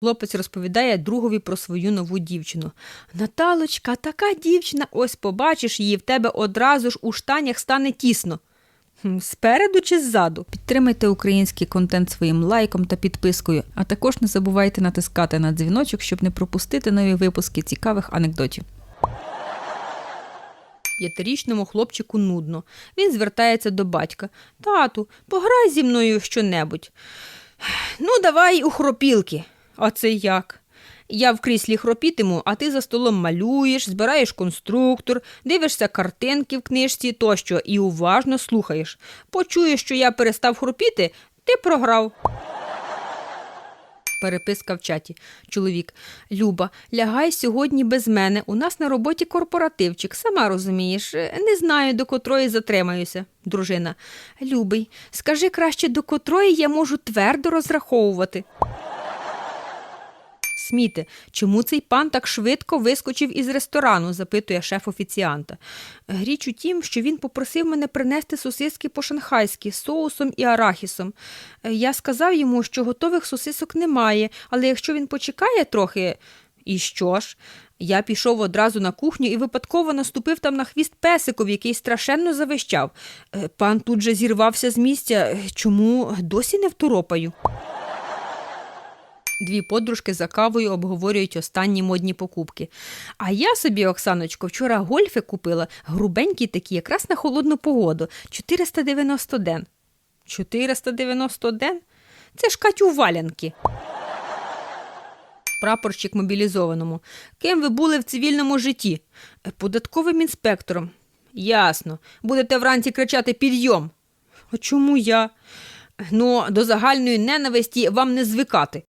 Хлопець розповідає другові про свою нову дівчину. Наталочка, така дівчина, ось побачиш її, в тебе одразу ж у штанях стане тісно. Спереду чи ззаду? Підтримайте український контент своїм лайком та підпискою, а також не забувайте натискати на дзвіночок, щоб не пропустити нові випуски цікавих анекдотів. П'ятирічному хлопчику нудно. Він звертається до батька. Тату, пограй зі мною щонебудь. Ну, давай у хропілки. А це як? Я в кріслі хропітиму, а ти за столом малюєш, збираєш конструктор, дивишся картинки в книжці тощо і уважно слухаєш. Почуєш, що я перестав хропіти, ти програв. Переписка в чаті. Чоловік. Люба, лягай сьогодні без мене. У нас на роботі корпоративчик, сама розумієш. Не знаю, до котрої затримаюся. Дружина. Любий, скажи краще, до котрої я можу твердо розраховувати. Сміте, чому цей пан так швидко вискочив із ресторану? запитує шеф офіціанта. Річ у тім, що він попросив мене принести сосиски по-шанхайськи з соусом і арахісом. Е, Я сказав йому, що готових сосисок немає, але якщо він почекає трохи. І що ж? Я пішов одразу на кухню і випадково наступив там на хвіст песикові, який страшенно завищав. Е, Пан тут же зірвався з місця. Е, Чому досі не второпаю? Дві подружки за кавою обговорюють останні модні покупки. А я собі, Оксаночко, вчора гольфи купила, грубенькі такі, якраз на холодну погоду. 490 ден. 490 ден? Це ж Катю валянки. Прапорщик мобілізованому. Ким ви були в цивільному житті? «Е, Податковим інспектором. Ясно. Будете вранці кричати підйом. А чому я? Ну, до загальної ненависті вам не звикати.